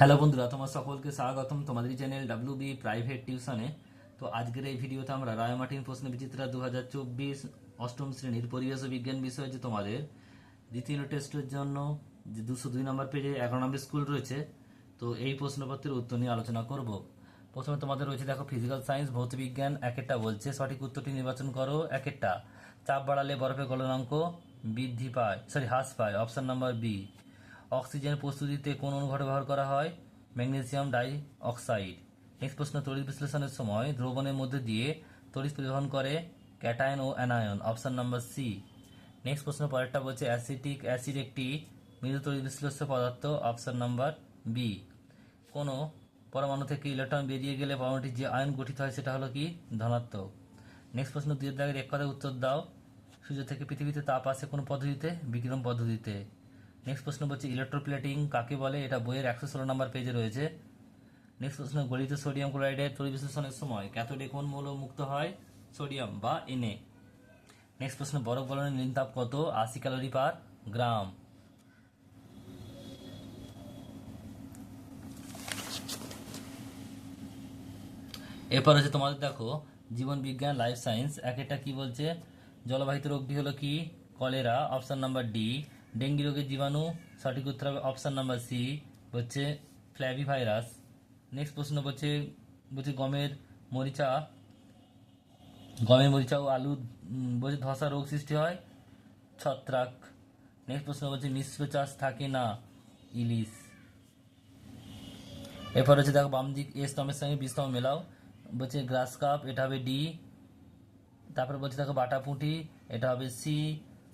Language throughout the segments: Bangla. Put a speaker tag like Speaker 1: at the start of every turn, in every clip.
Speaker 1: হ্যালো বন্ধুরা, তোমার সকলকে স্বাগতম তোমাদের চ্যানেল ডাব্লিউ বি প্রাইভেট টিউশনে তো আজকের এই ভিডিওতে আমরা রায়মার্টিন প্রশ্ন বিচিত্রা দু হাজার চব্বিশ অষ্টম শ্রেণির পরিবেশ বিজ্ঞান বিষয়ে যে তোমাদের দ্বিতীয় টেস্টের জন্য যে দুশো দুই নম্বর পেজে এগারো নম্বর স্কুল রয়েছে, তো এই প্রশ্নপত্রের উত্তর নিয়ে আলোচনা করব। প্রথমে তোমাদের রয়েছে দেখো ফিজিক্যাল সায়েন্স ভৌত বিজ্ঞান এক একটা বলছে, সঠিক উত্তরটি নির্বাচন করো এক একটা চাপ বাড়ালে বরফের গলনাঙ্ক বৃদ্ধি পায় সরি হ্রাস পায় অপশন নাম্বার বি অক্সিজেন প্রস্তুতিতে কোন অনুঘট ব্যবহার করা হয়? ম্যাগনেসিয়াম ডাই অক্সাইড নেক্সট প্রশ্ন, তড়িৎ বিশ্লেষণের সময় দ্রবণের মধ্যে দিয়ে তড়িৎ পরিবহন করে ক্যাটায়ন ও anion, option number C. Next প্রশ্ন, পরেরটা বলছে অ্যাসিটিক অ্যাসিড একটি মৃদু তড়িৎ বিশ্লেষ্য পদার্থ, অপশন নাম্বার বি। কোনো পরমাণু থেকে ইলেকট্রন বেরিয়ে গেলে পরমাণুটির যে আয়ন গঠিত হয় সেটা হলো কি? ধনাত্মক। নেক্সট প্রশ্ন, দুই দাগের এক কথায় উত্তর দাও। সূর্য থেকে পৃথিবীতে তাপ আসে কোন পদ্ধতিতে? বিক্রম পদ্ধতিতে। নেক্সট প্রশ্ন বলছে ইলেকট্রোপ্লেটিং কাকে বলে? এটা বইয়ের একশো ষোলো নম্বর পেজে রয়েছে। নেক্সট প্রশ্ন, গলিত সোডিয়াম ক্লোরাইডের তড়িৎ বিশ্লেষণের সময় ক্যাথোডে কোন মৌল মুক্ত হয়? সোডিয়াম বা এনএ নেক্সট প্রশ্ন, বরফ গলনের নির্তাপ কত? আশি ক্যালোরি পার গ্রাম। এরপর হচ্ছে তোমাদের দেখো, জীবন বিজ্ঞান লাইফ সায়েন্স এক একটা কি বলছে? জলবাহিত রোগটি হলো কি? Cholera option number D dengue রোগের জীবাণু সঠিক উত্তর হবে অপশন নাম্বার সি হচ্ছে ফ্ল্যাভি ভাইরাস নেক্সট প্রশ্ন বলছে বলছে গমের মরিচা গমের মরিচা ও আলু বলছে ধসা রোগ সৃষ্টি হয় ছত্রাক নেক্সট প্রশ্ন বলছে মিশ্র চাষ থাকে না ইলিশ এরপর হচ্ছে দেখো বাম দিক এ স্তম্ভের সঙ্গে বি মেলাও। বলছে গ্রাস কাপ, এটা হবে ডি তারপরে বলছে দেখো বাটা পুঁটি, এটা হবে সি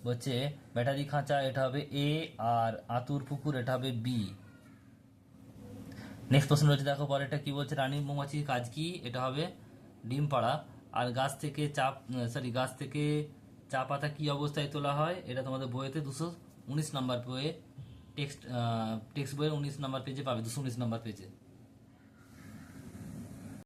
Speaker 1: বলছে ব্যাটারি খাঁচা, এটা হবে এ আর আতুর পুকুর, এটা হবে বি নেক্সট প্রশ্ন রয়েছে, দেখো পরেরটা কি বলছে, রানী মৌমাছির কাজ কি? এটা হবে ডিম পাড়া। আর গাছ থেকে চাপ সরি গাছ থেকে চা পাতা কি অবস্থায় তোলা হয়? এটা তোমাদের বইয়েতে দুশো উনিশ নাম্বার বইয়ে টেক্সট টেক্সট বইয়ের উনিশ নাম্বার পেজে পাবে, দুশো উনিশ নাম্বার পেজে